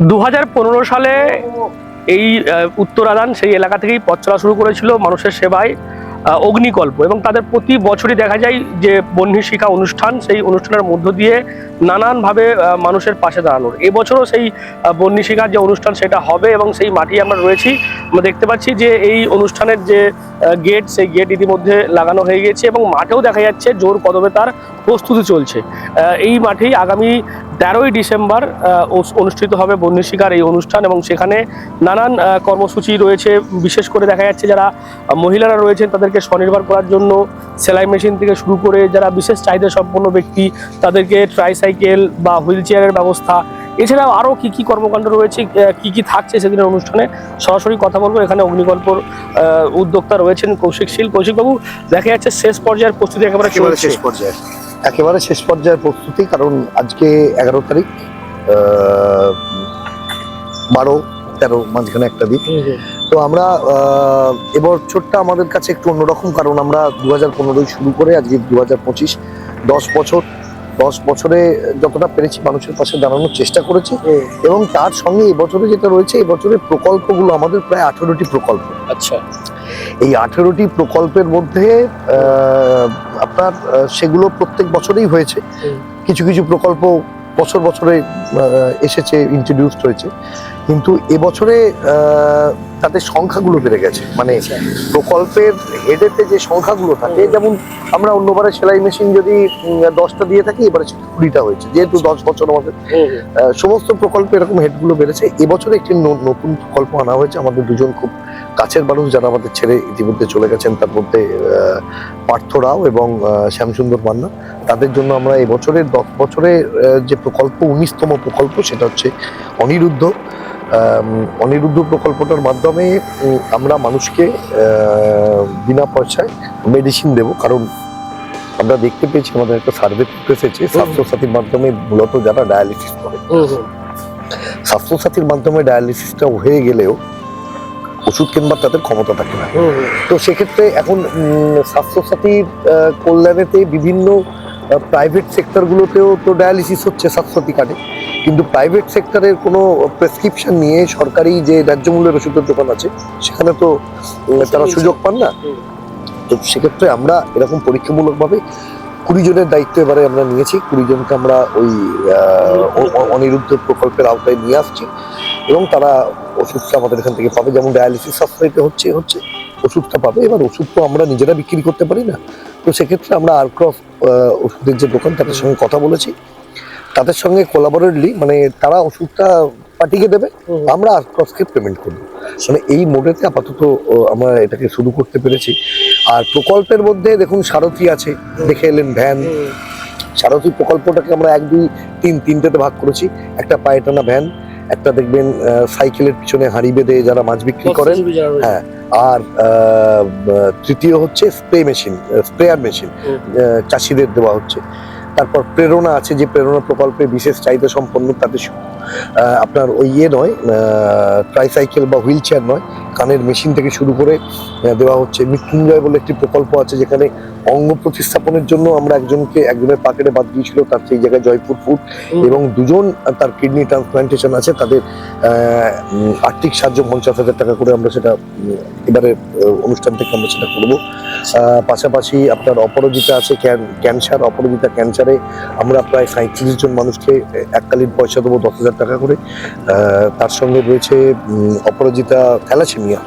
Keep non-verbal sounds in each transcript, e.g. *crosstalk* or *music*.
দু হাজার পনেরো সালে এই উত্তরাদান সেই এলাকা থেকেই পথ চলা শুরু করেছিল মানুষের সেবায় অগ্নিকল্প এবং তাদের প্রতি বছরই দেখা যায় যে বন্যী শিক্ষা অনুষ্ঠান, সেই অনুষ্ঠানের মধ্য দিয়ে নানানভাবে মানুষের পাশে দাঁড়ানোর। এবছরও সেই বন্যী শিক্ষার যে অনুষ্ঠান সেটা হবে এবং সেই মাঠেই আমরা রয়েছি। আমরা দেখতে পাচ্ছি যে এই অনুষ্ঠানের যে গেট, সেই গেট ইতিমধ্যে লাগানো হয়ে গেছে এবং মাঠেও দেখা যাচ্ছে জোর কদমে তার প্রস্তুতি চলছে। এই মাঠেই আগামী তেরোই ডিসেম্বর অনুষ্ঠিত হবে বন্যী শিকার এই অনুষ্ঠান এবং সেখানে নানান কর্মসূচি রয়েছে। বিশেষ করে দেখা যাচ্ছে যারা মহিলারা রয়েছেন তাদেরকে স্বনির্ভর করার জন্য সেলাই মেশিন থেকে শুরু করে যারা বিশেষ চাহিদা সম্পন্ন ব্যক্তি তাদেরকে ট্রাইসাইকেল বা হুইল চেয়ারের ব্যবস্থা। এছাড়াও আরও কি কি কর্মকাণ্ড রয়েছে কি কি থাকছে সেদিনের অনুষ্ঠানে? সরাসরি কথা বলব। এখানে অগ্নিকল্পর উদ্যোক্তা রয়েছেন কৌশিক শীল। কৌশিকবাবু দেখা যাচ্ছে শেষ পর্যায়ের প্রস্তুতি একেবারে শেষ পর্যায়ে। একেবারে শেষ পর্যায়ের প্রস্তুতি কারণ আজকে এগারো তারিখ বারো তেরো মাঝখানে একটা দিন। তো আমরা এবছরটা আমাদের কাছে একটু অন্যরকম কারণ আমরা দু হাজার পনেরোই শুরু করে আজকে দু হাজার পঁচিশ দশ বছর দশ বছরে যতটা পেরেছি মানুষের পাশে দাঁড়ানোর চেষ্টা করেছি। এবং তার সঙ্গে এবছরে যেটা রয়েছে এবছরের প্রকল্পগুলো আমাদের প্রায় আঠেরোটি প্রকল্প। আচ্ছা। এই আঠেরোটি প্রকল্পের মধ্যে আপনার সেগুলো প্রত্যেক বছরেই হয়েছে। কিছু কিছু প্রকল্প বছর বছরে এসেছে ইন্ট্রোডিউসড হয়েছে। কিন্তু এবছরে আহ, তাদের সংখ্যাগুলো বেড়ে গেছে। মানে। প্রকল্পের হেডেতে যে সংখ্যাগুলো থাকে যেমন আমরা অন্যবারে সেলাই মেশিন যদি দশটা দিয়ে থাকি এবারে কুড়িটা হয়েছে। যেহেতু দশ বছর আমাদের সমস্ত প্রকল্পে এরকম হেডগুলো বেড়েছে। এবছরে একটি নতুন প্রকল্প আনা হয়েছে। আমাদের দুজন খুব কাছের মানুষ যারা আমাদের ছেড়ে ইতিমধ্যে চলে গেছেন। তার মধ্যে পার্থ রাও এবং শ্যামসুন্দর মান্না। তাদের জন্য আমরা এবছরের দশ বছরের যে প্রকল্প উনিশতম প্রকল্প সেটা হচ্ছে অনিরুদ্ধ। অনিরুদ্ধ প্রকল্পটার মাধ্যমে আমরা মানুষকে বিনা পয়সায় মেডিসিন দেব। কারণ আমরা দেখতে পেয়েছি আমাদের একটা সার্ভে এসেছে স্বাস্থ্যসাথীর মাধ্যমে মূলত যারা ডায়ালিসিস করে। স্বাস্থ্যসাথীর মাধ্যমে ডায়ালিসিসটা হয়ে গেলেও ওষুধ কিনবার তাদের ক্ষমতা থাকে না। তো সেক্ষেত্রে এখন স্বাস্থ্যসাথীর কল্যাণেতে বিভিন্ন প্রাইভেট সেক্টরগুলোতেও তো ডায়ালিসিস হচ্ছে স্বাস্থ্যসাথী কার্ডে কিন্তু প্রাইভেট সেক্টরের কোনো প্রেসক্রিপশন নিয়ে সরকারি যে ন্যায্য মূল্যের ওষুধের দোকান আছে সেখানে তো তারা সুযোগ পান না। তো সেক্ষেত্রে আমরা এরকম পরীক্ষামূলকভাবে কুড়ি জনের দায়িত্ব এবারে আমরা নিয়েছি। কুড়ি জনকে আমরা ওই অনিরুদ্ধ প্রকল্পের আওতায় নিয়ে আসছি এবং তারা ওষুধটা আমাদের এখান থেকে পাবে। যেমন ডায়ালিসিস সাশ্রয়তে হচ্ছে হচ্ছে ওষুধটা পাবে। এবার ওষুধ তো আমরা নিজেরা বিক্রি করতে পারি না। তো সেক্ষেত্রে আমরা আরক্রফ ওষুধের যে দোকান তাদের সঙ্গে কথা বলেছি। তাদের সঙ্গে কোলাবোরেটলি মানে তারা ওষুধটা পাঠিয়ে দেবে আমরা আরক্রফকে পেমেন্ট করব। মানে এই মোডেতে আপাতত আমরা এটাকে শুরু করতে পেরেছি। আর প্রকল্পের মধ্যে দেখুন সারথি আছে দেখে এলেন ভ্যান। সারথি প্রকল্পটাকে আমরা এক দুই তিন তিনটেতে ভাগ করেছি। একটা পায়ে টানা ভ্যান একটা দেখবেন সাইকেলের পিছনে হাঁড়ি বেঁধে যারা মাছ বিক্রি করেন হ্যাঁ আর তৃতীয় হচ্ছে স্প্রে মেশিন স্প্রেয়ার মেশিন। চাষিদের দেওয়া হচ্ছে। তারপর প্রেরণা আছে যে প্রেরণা প্রকল্পে বিশেষ চাহিদা সম্পন্ন তাদের আপনার ওই ইয়ে নয় ট্রাইসাইকেল বা হুইল চেয়ার নয় কানের মেশিন থেকে শুরু করে দেওয়া হচ্ছে মৃত্যুঞ্জয় বলে একটি প্রকল্প আছে যেখানে অঙ্গ প্রতিস্থাপনের জন্য আমরা একজনকে একজনের পাকেটে বাদ দিয়েছিল তার সেই জায়গায় জয়পুর হুম। এবং দুজন তার কিডনি ট্রান্সপ্লান্টেশন আছে তাদের আর্থিক সাহায্য পঞ্চাশ হাজার টাকা করে আমরা সেটা এবারে অনুষ্ঠান থেকে আমরা সেটা করব। পাশাপাশি আপনার অপরাজিতা আছে ক্যান- ক্যান্সার অপরাজিতা ক্যান্সারে আমরা প্রায় সাঁত্রিশ জন মানুষকে এককালীন পয়সা দেবো দশ হাজার টাকা করে। তার সঙ্গে রয়েছে অপরাজিতা থ্যালাসেমিয়া।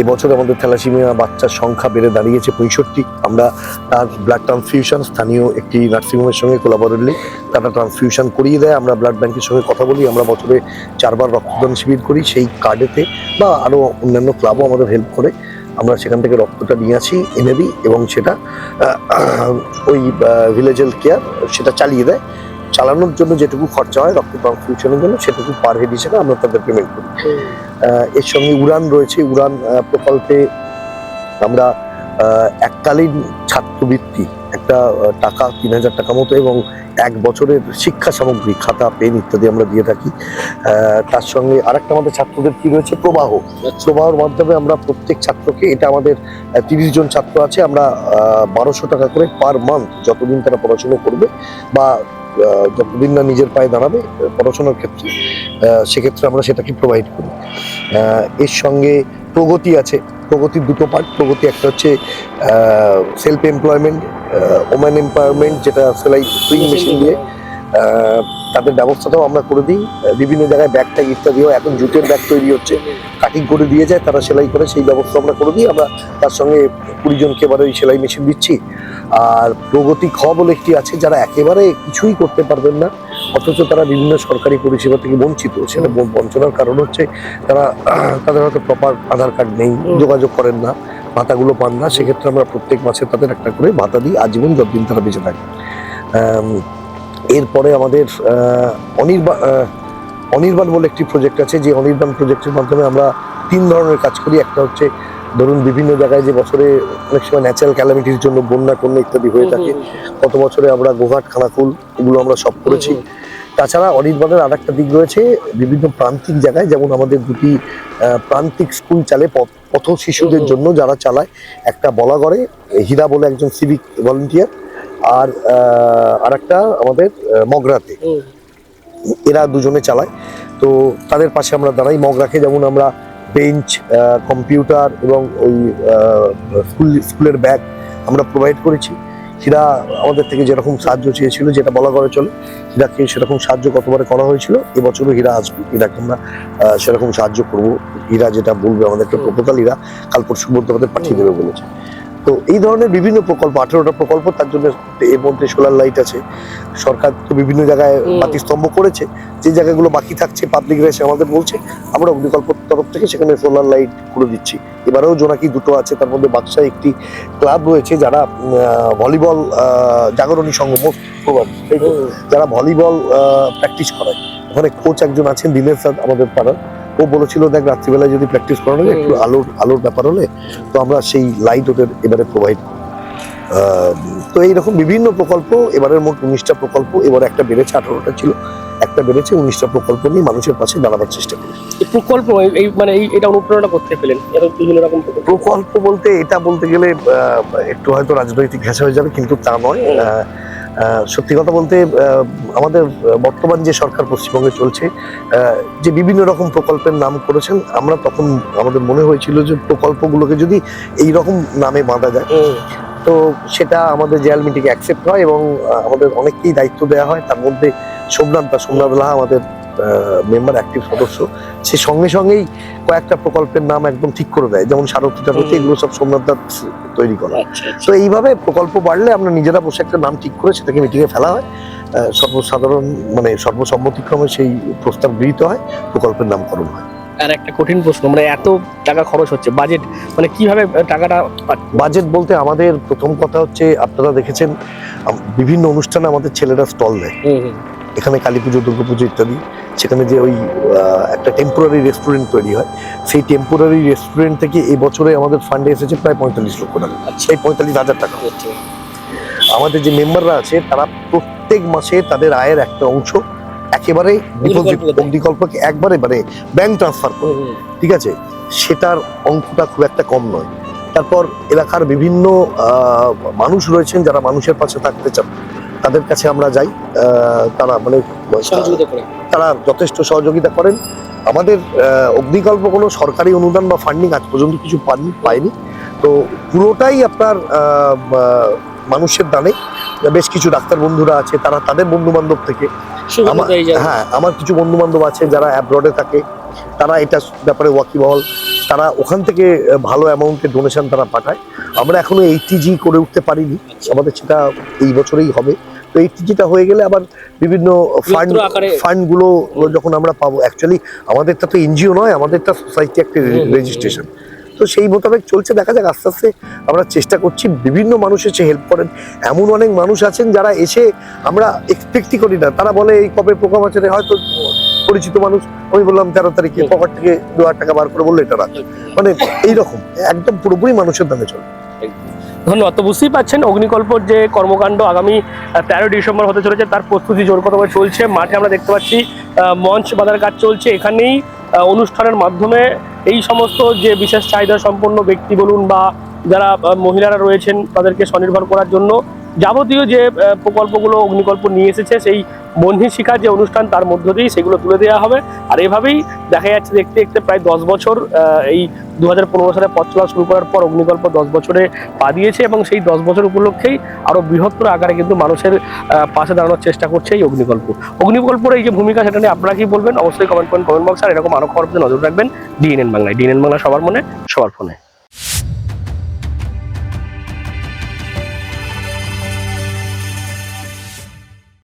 এবছর আমাদের থ্যালাসেমিয়া বাচ্চার সংখ্যা বেড়ে দাঁড়িয়েছে পঁয়ষট্টি। আমরা তার ব্লাড ট্রান্সফিউশন স্থানীয় একটি নার্সিংহোমের সঙ্গে কোলাবোরেটলি তারা ট্রান্সফিউশন করিয়ে দেয়। আমরা ব্লাড ব্যাংকের সঙ্গে কথা বলি আমরা বছরে চারবার রক্তদান শিবির করি। সেই কার্ডেতে বা আরও অন্যান্য ক্লাবও আমাদের হেল্প করে। আমরা সেখান থেকে রক্তটা নিয়ে আসি এনে দিই এবং সেটা ওই ভিলেজ হেলথ কেয়ার সেটা চালিয়ে দেয়। চালানোর জন্য যেটুকু খরচা হয় রক্ত ট্রান্সফিউশনের জন্য, সেটুকু পার হেড হিসেবে আমরা তাদের পেমেন্ট করি। এর সঙ্গে উড়ান রয়েছে। উড়ান প্রকল্পে আমরা এককালীন ছাত্রবৃত্তি, একটা টাকা, তিন হাজার টাকা মতো এবং এক বছরের শিক্ষা সামগ্রী, খাতা, পেন ইত্যাদি আমরা দিয়ে থাকি। তার সঙ্গে আরেকটা আমাদের ছাত্রদের কি রয়েছে? প্রবাহ। প্রবাহর মাধ্যমে আমরা প্রত্যেক ছাত্রকে, এটা আমাদের তিরিশ জন ছাত্র আছে, আমরা বারোশো টাকা করে পার মান্থ যতদিন তারা পড়াশোনা করবে বা যতদিন না নিজের পায়ে দাঁড়াবে, পড়াশোনার ক্ষেত্রে। সেক্ষেত্রে আমরা সেটাকে প্রোভাইড করি। এর সঙ্গে প্রগতি আছে। প্রগতির দুটো পার্ট প্রগতি একটা হচ্ছে সেলফ এমপ্লয়মেন্ট ওম্যান এমপ্লয়মেন্ট যেটা সেলাই সুইং মেশিন দিয়ে। তাদের ব্যবস্থাটাও আমরা করে দিই। বিভিন্ন জায়গায় ব্যাগ ট্যাগ ইত্যাদিও এখন জুটের ব্যাগ তৈরি হচ্ছে। কাটিং করে দিয়ে যায় তারা সেলাই করে সেই ব্যবস্থা আমরা করে দিই। আমরা তার সঙ্গে কুড়ি জনকে এবারে ওই সেলাই মেশিন দিচ্ছি। আর প্রগতি খ বলে একটি আছে যারা একেবারে কিছুই করতে পারবেন না অথচ তারা বিভিন্ন সরকারি পরিষেবা থেকে বঞ্চিত। সেটা বঞ্চনার কারণ হচ্ছে তারা *clears throat* তাদের হয়তো প্রপার আধার কার্ড নেই যোগাযোগ করেন না ভাতাগুলো পান না। সেক্ষেত্রে আমরা প্রত্যেক মাসে তাদের একটা করে ভাতা দিই। আজীবন যতদিন তারা বেঁচে থাকে। এরপরে আমাদের অনির্বাণ অনির্বাণ বলে একটি প্রজেক্ট আছে যে অনির্বাণ প্রজেক্টের মাধ্যমে আমরা তিন ধরনের কাজ করি। একটা হচ্ছে ধরুন বিভিন্ন জায়গায় যে বছরে অনেক সময় ন্যাচারাল ক্যালামিটির জন্য বন্যা টন্যা ইত্যাদি হয়ে থাকে। গত বছরে আমরা গোঘাট খানাকুল এগুলো আমরা সব করেছি। তাছাড়া অনির্বাণের আর একটা দিক রয়েছে বিভিন্ন প্রান্তিক জায়গায় যেমন আমাদের দুটি প্রান্তিক স্কুল চালে পথ- পথ শিশুদের জন্য যারা চালায় একটা বলা করে হীরা বলে একজন সিভিক ভলেন্টিয়ার আর আর একটা আমাদের মগরাতে। এরা দুজনে চালায়। তো তাদের পাশে আমরা দাঁড়াই। মগরাকে যেমন আমরা বেঞ্চ কম্পিউটার এবং ওই স্কুল স্কুলের ব্যাগ আমরা প্রোভাইড করেছি। হীরা আমাদের থেকে যেরকম সাহায্য চেয়েছিল যেটা বলা করে চলে হীরাকে সেরকম সাহায্য গতবারে করা হয়েছিল। এবছরও হীরা আসবে। হীরাকে আমরা সেরকম সাহায্য করব। হীরা যেটা বলবে আমাদের একটা। প্রপোজাল হীরা কাল পরশু মধ্যে আমাদের পাঠিয়ে দেবে বলেছে। তো এই ধরনের বিভিন্ন প্রকল্প আঠেরোটা প্রকল্প তার জন্য এর মধ্যে সোলার লাইট আছে। সরকার তো বিভিন্ন জায়গায়। বাতি স্তম্ভ করেছে যে জায়গাগুলো বাকি থাকছে পাবলিকরা এসে আমাদের বলছে আমরা অগ্নিকল্পর তরফ থেকে সেখানে সোলার লাইট করে দিচ্ছি। এবারেও জোনাকি দুটো আছে তার মধ্যে বাক্সায় একটি ক্লাব রয়েছে যারা ভলিবল আহ, জাগরণী সংঘ? যারা ভলিবল প্র্যাকটিস করায়। ওখানে কোচ একজন আছেন দিনের স্যার আমাদের পাড়ার। ও বলেছিল দেখ রাত্রিবেলায় যদি প্র্যাকটিস করানো যায় একটু আলোর আলোর ব্যাপার হলে তো আমরা সেই লাইট ওদের এবারে প্রোভাইড তো এইরকম বিভিন্ন প্রকল্প এবারের মোট উনিশটা প্রকল্প এবারে একটা বেড়েছে আঠারোটা ছিল একটা বেড়েছে উনিশটা প্রকল্প নিয়ে মানুষের পাশে দাঁড়াবার চেষ্টা করি। প্রকল্প এই- মানে এই এটা অনুপ্রেরণা করতে পেলেন? বিভিন্ন রকম প্রকল্প? বলতে এটা বলতে গেলে আহ, একটু হয়তো রাজনৈতিক ঘেঁষা হয়ে যাবে কিন্তু তা নয়। সত্যি কথা বলতে আমাদের বর্তমান যে সরকার পশ্চিমবঙ্গে চলছে যে বিভিন্ন রকম প্রকল্পের নাম করেছেন আমরা তখন আমাদের মনে হয়েছিল যে প্রকল্পগুলোকে যদি এই রকম নামে বাঁধা যায় তো সেটা আমাদের জেল মিটিংয়ে অ্যাকসেপ্ট হয় এবং আমাদের অনেককেই দায়িত্ব দেওয়া হয়। তার মধ্যে সোমনাথ বা সোমনাথ লাহা আমাদের মেম্বার অ্যাক্টিভ সদস্য সে সঙ্গে সঙ্গেই কয়েকটা প্রকল্পের নাম একদম ঠিক করে দেয়। যেমন টারথী হুম। এগুলো সব সোমনাথ তৈরি করা। আচ্ছা আচ্ছা। তো এইভাবে প্রকল্প বাড়লে আমরা নিজেরা বসে একটা নাম ঠিক করে সেটাকে মিটিংয়ে ফেলা হয়। সর্বসাধারণ মানে সর্বসম্মতিক্রমে সেই প্রস্তাব গৃহীত হয় প্রকল্পের নামকরণ হয়। আর একটা কঠিন প্রশ্ন মানে এত টাকা খরচ হচ্ছে বাজেট মানে কীভাবে টাকাটা বাজেট বলতে আমাদের প্রথম কথা হচ্ছে আপনারা দেখেছেন বিভিন্ন অনুষ্ঠানে আমাদের ছেলেরা স্টল দেয়। এখানে কালী পুজো দুর্গা পুজো ইত্যাদি। সেখানে যে ওই একটা টেম্পোরারি রেস্টুরেন্ট তৈরি হয়। সেই টেম্পোরারি রেস্টুরেন্ট থেকে এই বছরে আমাদের ফান্ডে এসেছে প্রায় পঁয়তাল্লিশ লক্ষ টাকা। আচ্ছা। সেই পঁয়তাল্লিশ হাজার টাকা। আমাদের যে মেম্বাররা আছে তারা প্রত্যেক মাসে তাদের আয়ের একটা অংশ একেবারে অগ্নিকল্পকে একবারে মানে ব্যাংক ট্রান্সফার করে। ঠিক আছে? সেটার অঙ্কটা খুব একটা কম নয়। তারপর এলাকার বিভিন্ন আহ, মানুষ রয়েছেন যারা মানুষের পাশে থাকতে চান। তাদের কাছে আমরা যাই তারা মানে তারা যথেষ্ট সহযোগিতা করেন। আমাদের অগ্নিকল্প কোনো সরকারি অনুদান বা ফান্ডিং আজ পর্যন্ত কিছু পাননি পাইনি তো পুরোটাই আপনার মানুষের দানে। বেশ কিছু ডাক্তার বন্ধুরা আছে তারা তাদের বন্ধু বান্ধব থেকে আমার। হ্যাঁ আমার কিছু বন্ধু বান্ধব আছে যারা অ্যাব্রডে থাকে। তারা এটা ব্যাপারে ওয়াকিবহল। তারা ওখান থেকে ভালো অ্যামাউন্টের ডোনেশন তারা পাঠায়। আমরা এখনও এইটিজি করে উঠতে পারিনি। আমাদের সেটা এই বছরেই হবে। তো এই এইটিজিটা হয়ে গেলে আবার বিভিন্ন ফান্ড ফান্ডগুলো যখন আমরা পাবো অ্যাকচুয়ালি আমাদেরটা তো এনজিও নয় আমাদের আমাদেরটা সোসাইটি একটা রেজিস্ট্রেশন তো সেই মোতাবেক চলছে দেখা যাক আস্তে আস্তে আমরা চেষ্টা করছি বিভিন্ন মানুষ এসে হেল্প করেন। এমন অনেক মানুষ আছেন যারা এসে আমরা এক্সপেক্টই করি না। তারা বলে এই কবে প্রোগ্রাম আছে হয়তো পরিচিত মানুষ আমি বললাম তেরো তারিখে। পকেট থেকে দু হাজার টাকা বার করে বলল এটা রাখ মানে এইরকম একদম পুরোপুরি মানুষের দামে চলে। ধন্যবাদ। তো বুঝতেই পাচ্ছেন অগ্নিকল্পর যে কর্মকাণ্ড আগামী তেরো ডিসেম্বর হতে চলেছে, তার প্রস্তুতি জোর কথা চলছে। মাঠে আমরা দেখতে পাচ্ছি মঞ্চ বাঁধার কাজ চলছে। এখানেই অনুষ্ঠানের মাধ্যমে এই সমস্ত যে বিশেষ চাহিদা সম্পন্ন ব্যক্তি বলুন বা যারা মহিলারা রয়েছেন, তাদেরকে স্বনির্ভর করার জন্য যাবতীয় যে প্রকল্পগুলো অগ্নিকল্প নিয়ে এসেছে, সেই বন্ধি শিকার যে অনুষ্ঠান তার মধ্য দিয়েই সেগুলো তুলে দেওয়া হবে। আর এভাবেই দেখা যাচ্ছে দেখতে দেখতে প্রায় দশ বছর এই দু হাজার পনেরো সালে পথ চলা শুরু করার পর অগ্নিকল্প দশ বছরে পা দিয়েছে এবং সেই দশ বছর উপলক্ষেই আরও বৃহত্তর আকারে কিন্তু মানুষের পাশে দাঁড়ানোর চেষ্টা করছে এই অগ্নিকল্প। অগ্নিকল্পর এই যে ভূমিকা সেটা নিয়ে আপনারা কি বলবেন? অবশ্যই কমেন্ট করেন কমেন্ট বক্স আর এরকম আরও খবর নজর রাখবেন। ডিএনএন বাংলায়। ডিএনএন বাংলা সবার মনে, সবার ফোনে।